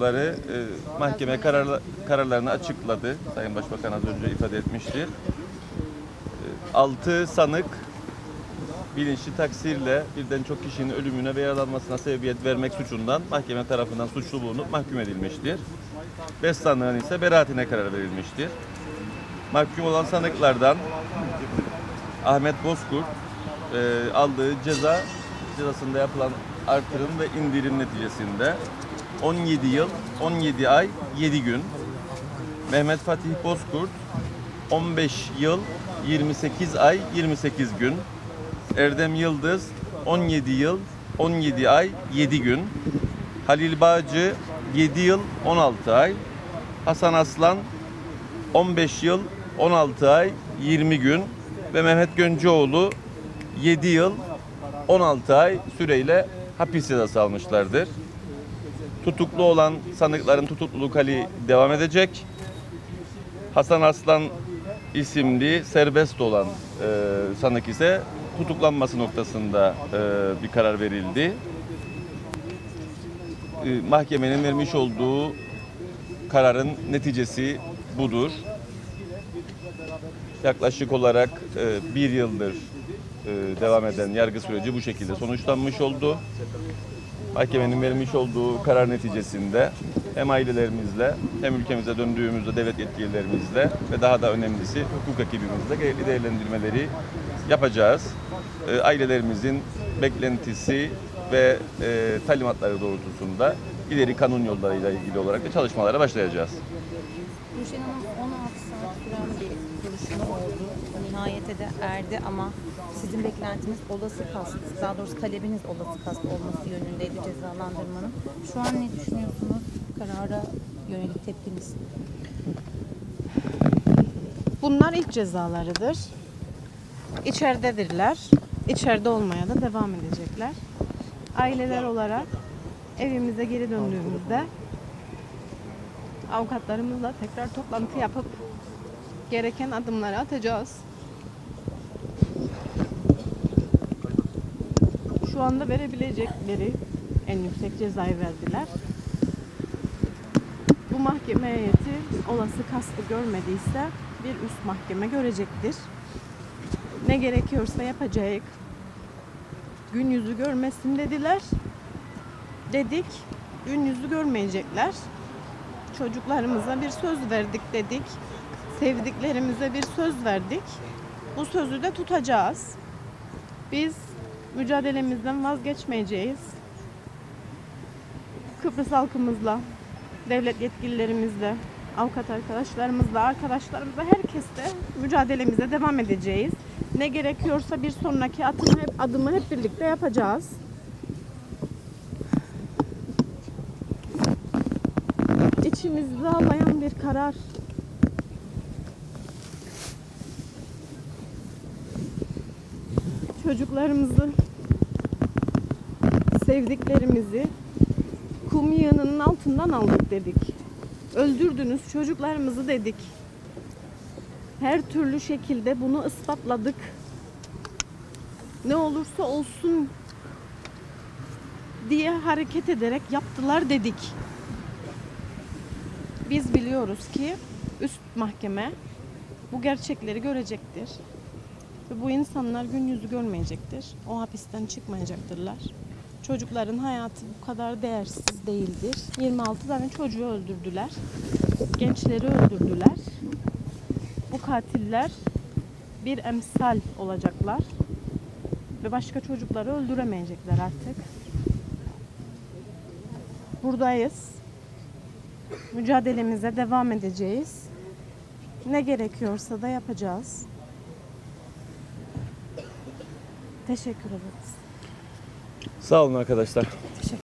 Ları, e, mahkeme kararla, kararlarını açıkladı. Sayın Başbakan az önce ifade etmiştir. 6 sanık bilinçli taksirle birden çok kişinin ölümüne ve yaralanmasına sebebiyet vermek suçundan mahkeme tarafından suçlu bulunup mahkum edilmiştir. 5 sanığın ise beraatine karar verilmiştir. Mahkum olan sanıklardan Ahmet Bozkurt e, aldığı ceza cezasında yapılan artırım ve indirim neticesinde 17 yıl, 17 ay, 7 gün. Mehmet Fatih Bozkurt 15 yıl, 28 ay, 28 gün. Erdem Yıldız 17 yıl, 17 ay, 7 gün. Halil Bağcı 7 yıl, 16 ay. Hasan Aslan 15 yıl, 16 ay, 20 gün ve Mehmet Göncüoğlu 7 yıl, 16 ay süreyle hapis cezası almışlardır. Tutuklu olan sanıkların tutukluluk hali devam edecek. Hasan Aslan isimli serbest olan e, sanık ise tutuklanması noktasında e, bir karar verildi. E, mahkemenin vermiş olduğu kararın neticesi budur. Yaklaşık olarak e, bir yıldır e, devam eden yargı süreci bu şekilde sonuçlanmış oldu. Mahkemenin vermiş olduğu karar neticesinde hem ailelerimizle hem ülkemize döndüğümüzde devlet yetkililerimizle ve daha da önemlisi hukuk ekibimizle gerekli değerlendirmeleri yapacağız. E, ailelerimizin beklentisi ve e, talimatları doğrultusunda ileri kanun yollarıyla ilgili olarak da çalışmalara başlayacağız. Duruşma oldu. Nihayete de erdi ama sizin beklentiniz olası kast, daha doğrusu talebiniz olası kast olması yönündeydi cezalandırmanın. Şu an ne düşünüyorsunuz? Karara yönelik tepkiniz. Bunlar ilk cezalarıdır. İçeridedirler. İçeride olmaya da devam edecekler. Aileler olarak evimize geri döndüğümüzde avukatlarımızla tekrar toplantı yapıp gereken adımları atacağız. Şu anda verebilecekleri en yüksek cezayı verdiler. Bu mahkeme heyeti olası kastı görmediyse bir üst mahkeme görecektir. Ne gerekiyorsa yapacak. Gün yüzü görmesin dediler. Dedik. Gün yüzü görmeyecekler. Çocuklarımıza bir söz verdik dedik. Sevdiklerimize bir söz verdik. Bu sözü de tutacağız. Biz mücadelemizden vazgeçmeyeceğiz. Kıbrıs halkımızla, devlet yetkililerimizle, avukat arkadaşlarımızla, arkadaşlarımızla herkesle mücadelemize devam edeceğiz. Ne gerekiyorsa bir sonraki atımı hep, adımı hep birlikte yapacağız. İçimizde ağlayan bir karar. Çocuklarımızı, sevdiklerimizi kum yığınının altından aldık dedik. Öldürdünüz çocuklarımızı dedik. Her türlü şekilde bunu ispatladık. Ne olursa olsun diye hareket ederek yaptılar dedik. Biz biliyoruz ki üst mahkeme bu gerçekleri görecektir. Ve bu insanlar gün yüzü görmeyecektir. O hapisten çıkmayacaktırlar. Çocukların hayatı bu kadar değersiz değildir. 26 tane çocuğu öldürdüler. Gençleri öldürdüler. Bu katiller bir emsal olacaklar. Ve başka çocukları öldüremeyecekler artık. Buradayız. Mücadelemize devam edeceğiz. Ne gerekiyorsa da yapacağız. Teşekkür ederiz. Sağ olun arkadaşlar.